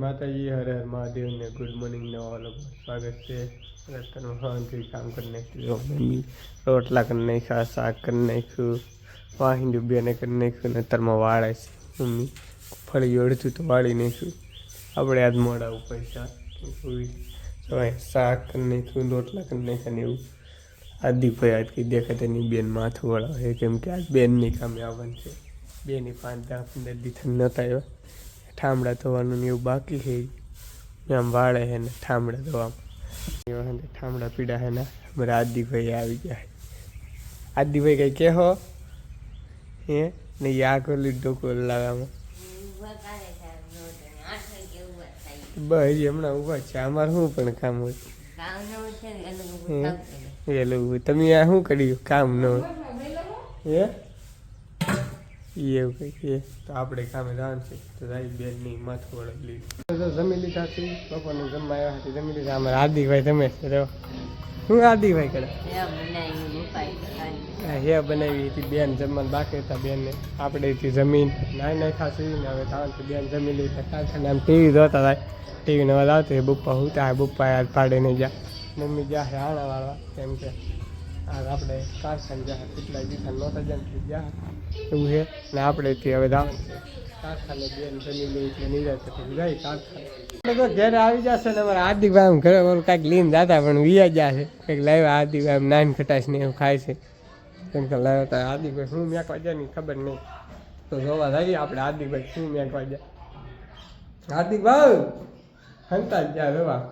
માતાજી, હર હર મહાદેવ ગુડ મોર્નિંગ નવા લોકો સ્વાગત છે રતન મહાનથી કામ કરી નાખ્યું રોટલા કરી નાખ્યા, શાક કરી નાખ્યું, વાહી ડૂબ્યાને કરી નાખ્યું ને અત્યારમાં વાળે છે. મમ્મી ફળી અડધું તો વાળી નાખ્યું. આપણે આજ મોડા ઉપર સવાય શાક કરી નાખ્યું, રોટલા કરી નાખ્યા ને એવું. આદિભાઈ આજ કંઈ દેખાતા એની બેન માથું વળાવે. કેમ કે આજ બેનની કામે આવવાનું છે. બેની પાંચ દસ પંદર દિવસ નહોતા આવ્યા. ઠામડા ધોવાનું ને એવું બાકી છે. આમ વાળે છે ને ઠામડા ધોવામાં. ઠામડા પીડા છે ને અમારા આદિભાઈ આવી ગયા આદિભાઈ કઈ કેહો? હે? ને યા કોલી ડોકો લાવવામાં. બસ હમણાં ઊભા છે. અમારે શું પણ કામ હોય? હોય તમે આ શું કર્યું? કામ ન હોય. હે? એવું કંઈક છે. તો આપણે કામે જવાનું છે. તો રાઈ બેનની માથું વળગ લીધું. જમી લીધા છે. બપોરનું જમવા આવ્યા છે જમી લીધા. અમારા આદિભાઈ તમે રહ્યો શું આદિભાઈ કરે? હે બનાવી હતી બેન જમવાનું. બાકી હતા બેનને. આપણે જમીન નાઈ નાઈ ખાસી ને હવે તાવથી બેન જમી લીધા કારખાને આમ ટીવી જોતા થાય ટીવીને હોય બુપ્પા હું ત્યાં બુપ્પા યાદ પાડે નહીં જા. મમ્મી જા હે આણા વાળવા. કેમ કે આ આપણે કાર ખાઈ જાય કેટલા દિવસ નહોતા જાય જા એવું છે. ને આપણે તે હવે દાવ કારખાને બેન જમી લઈ એટલે નિરાશ પછી જાય કારખાને. તો ઘરે આવી જશે ને અમારે હાર્દિકભાઈ આમ ઘરે ઓલું કાંઈક લઈને જતા પણ વિયા જશે કંઈક લાવ્યા હાર્દિકભાઈ આમ નાન ખટાશ ને એવું ખાય છે. કેમ કે લાવ્યા હતા. હાર્દિકભાઈ શું મેં જાય ની ખબર નહીં. તો જોવા જઈએ આપણે હાર્દિકભાઈ શું મેકવા જાય હાર્દિકભાઈ હંતા જ જાય જોવા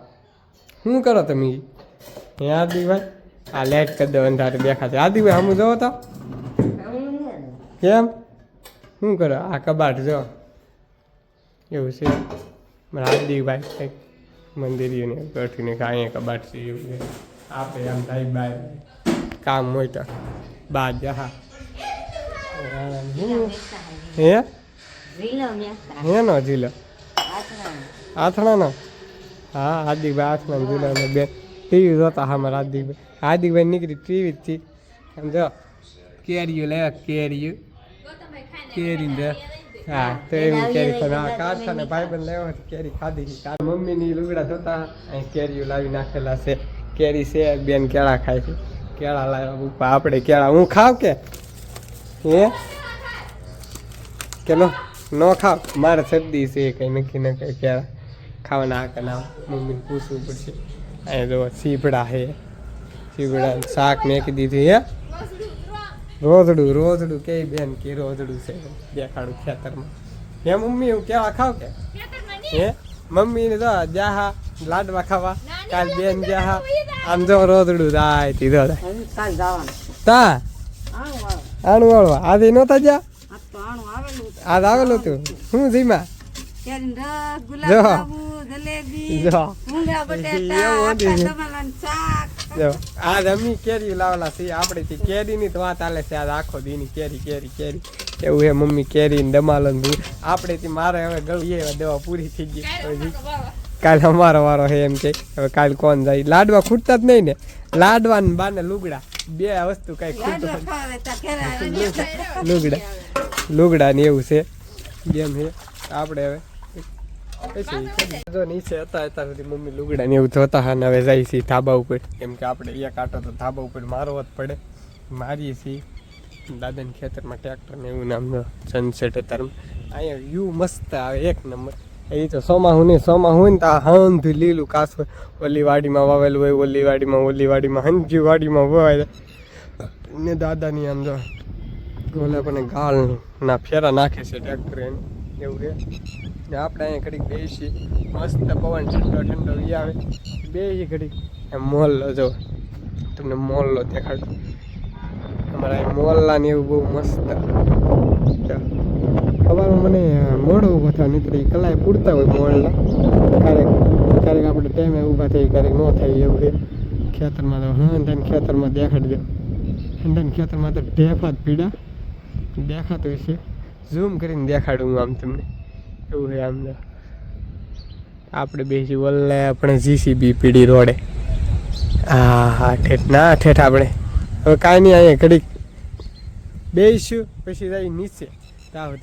શું કરો તમે? હાર્દિકભાઈ આ લાઈટ કરી દો, અંધારે દેખાશે. આદિભાઈ આમ જોવો તો. કેમ? શું કરો? આ કબાટ જો. એવું છે? હાર્દિકભાઈ કંઈક મંદિરીઓને ગઠીને અહીંયા કબાટ છે, એવું છે. આપણે આમ થાય, બાય. કામ હોય તો. બા જહા હે. હેનો જીલો આથણાનો? હા હાર્દિકભાઈ આથણાનો જીલો બે. ટીવી જોતા, હા, મારા હાર્દિકભાઈ હાર્દિકભાઈ નીકળી ટીવી થી. સમજો કેરીયું કેરીઓ લેવા કેરીઓ. કેરી દે હા તો એવું કેરી આ કારખાને ભાઈબંધ લેવો હતો કેરી ખાધી તાર મમ્મીની લુગડા જોતા અહીં કેરીઓ લાવી નાખેલા છે. કેરી છે બેન કેળા ખાય છે. કેળા લાવ્યા ઉપા આપણે કેળા હું ખાવ કે? હે? કે નો નો ખાવ? મારે શરદી છે કંઈ નક્કી ન કંઈ કેળા. ખાવાના આ કે ના મમ્મીને પૂછવું પડશે. અહીં જો સીપડા છે. સીભડા શાક મેકી દીધું હે? રોજડું રોજડું કે બેન કે રોજડું છે દેખાડું ખેતરમાં. હે મમ્મી એવું કેવા ખાવ કે? હે? મમ્મી ને તો જાહા લાડવા ખાવા કાલ બેન જાહા આમ જો રોજડું દાય તી દો તા? આણું વાળવા આજે નહોતા જા આજ આવેલું તું? શું જીમા જો. જો. જો. આજ અમી કેરી લાવેલા છે આપણે થી કેરીની તો વાત આલે છે. આજ આખો દીની કેરી કેરી કેરી. એવું હે મમ્મી કેરી ને દમાલો ને આપણે થી મારે હવે ગળી દવા પૂરી થઈ ગઈ. કાલ અમારો વારો. હે એમ કે. હવે કાલ કોણ જાય? લાડવા ખૂટતા જ નહીં ને. લાડવા ને બાને લુગડા. બે વસ્તુ કઈ ખૂટતું લુગડા. લુગડા ને એવું છે. જેમ હે આપણે હવે પછી જો નીચે હતા અત્યાર સુધી મમ્મી લુગડા ને એવું જોતા હા હવે જાય છે ધાબા ઉપર. કેમ કે આપણે એક આટો તો ધાબા ઉપર મારવો જ પડે. મારીએ છીએ. દાદાના ખેતરમાં ટ્રેક્ટર ને એવું નામ સનસેટ અત્યારમાં અહીંયા વ્યૂ મસ્ત આવે એક નંબર. એ તો સોમાહું ને સોમાહું ને તો હંધું લીલું કાસ હોય. ઓલી વાડીમાં વાવેલું હોય ઓલી વાડીમાં ઓલી વાડીમાં હંજી વાડીમાં વવાય ને દાદાની આમ જો ઓલા પણ ના ફેરા નાખે છે ટ્રેક્ટર એને. એવું છે. ને આપણે અહીંયા ઘડીક બેસી મસ્ત પવન ઠંડો ઠંડો ઈ આવે. બેસી ઘડીક. એમ મોહલ્લો જો તમને મોહલ્લો દેખાડો. અમારા અહીં મોહલ્લા ને એવું બહુ મસ્ત. સવારમાં મને મોડો ઊભો થવા નીકળી કલાએ પૂરતા હોય મોહલ્લા. ક્યારેક ક્યારેક આપણે ટાઈમે ઊભા થઈ ક્યારેક ન થાય એવું છે. ખેતરમાં તો હા તને ખેતરમાં દેખાડજો હંડન ખેતરમાં તો ઢેફા જ પીડા. દેખાતું હશે. ઝૂમ કરીને દેખાડું હું આમ તમને. એવું છે આમ તો. આપણે બેસી વલ્લે આપણે જીસીબી પીડી રોડે. હા હા, ઠેઠ. ના, ઠેઠ આપણે. હવે કાંઈ નહીં, અહીંયા ઘડીક બેસીશું, પછી જઈ નીચે. ત્યાં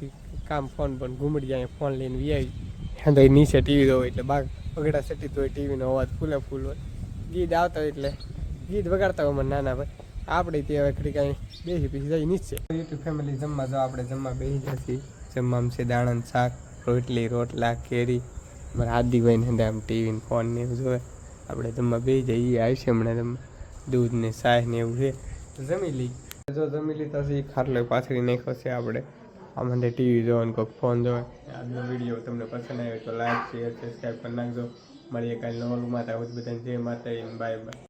કામ ફોન પણ ઘૂમડી જાય ફોન લઈને વ્યાય. ત્યાં તો નીચે ટીવી હોય એટલે બાગ વગડા સટી તો હોય ટીવીનો અવાજ ફૂલે ફૂલ હોય. ગીત આવતા હોય એટલે ગીત વગાડતા હોય મને નાના ભાઈ. આપણે તે હવે ખરી કાંઈ બેસી પછી જઈ નીચે યુટ્યુબ ફેમિલી જમવા જો આપણે જમવા બેસી જશે જમવામાં છે દાણન શાક, રોટલી, રોટલા, કેરી. મારા હાર્દિકભાઈ ને આમ ટીવી ને ફોન ને એવું જોવે. આપણે જમવા બેસી જઈએ, આવશે હમણાં જમવા. દૂધ ને ચાય ને એવું છે. જમી લઈ જો જમી લીધા છે એ ખાટલો પાથરી નાખ્યો છે આપણે. આમાં ટીવી જોવાનું કોઈક ફોન જોવે. આજનો વીડિયો તમને પસંદ આવ્યો તો લાઈક શેર સબસ્ક્રાઈબ કરી નાખજો. મળીએ કાલે નવલું માતા બધાને જય માતા બાય બાય